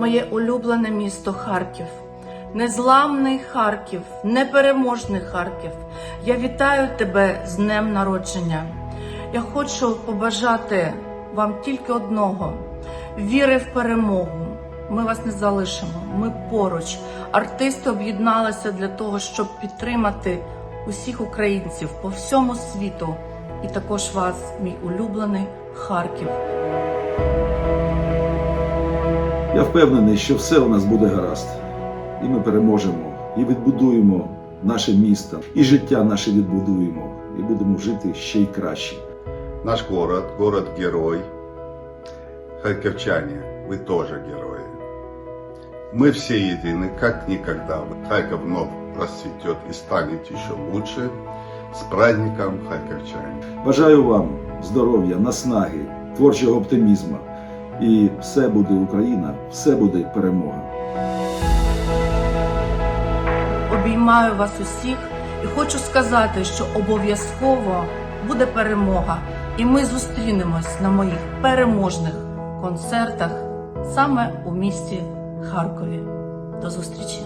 моє улюблене місто Харків, незламний Харків, непереможний Харків. Я вітаю тебе з днем народження. Я хочу побажати вам тільки одного: віри в перемогу. Ми вас не залишимо. Ми поруч. Артисти об'єдналися для того, щоб підтримати усіх українців по всьому світу, і також вас, мій улюблений Харків. Я впевнений, що все у нас буде гаразд, і ми переможемо, і відбудуємо наше місто, і життя наше відбудуємо, і будемо жити ще й краще. Наш город, город-герой. Харьковчане, вы тоже герои. Мы все едины, как никогда. Харьков вновь расцветет и станет еще лучше. С праздником, харьковчане! Бажаю вам здоров'я, наснаги, творчого оптимізму. І все буде Україна, все буде перемога. Обіймаю вас усіх і хочу сказати, що обов'язково буде перемога, і ми зустрінемось на моїх переможних концертах саме у місті Харкові. До зустрічі!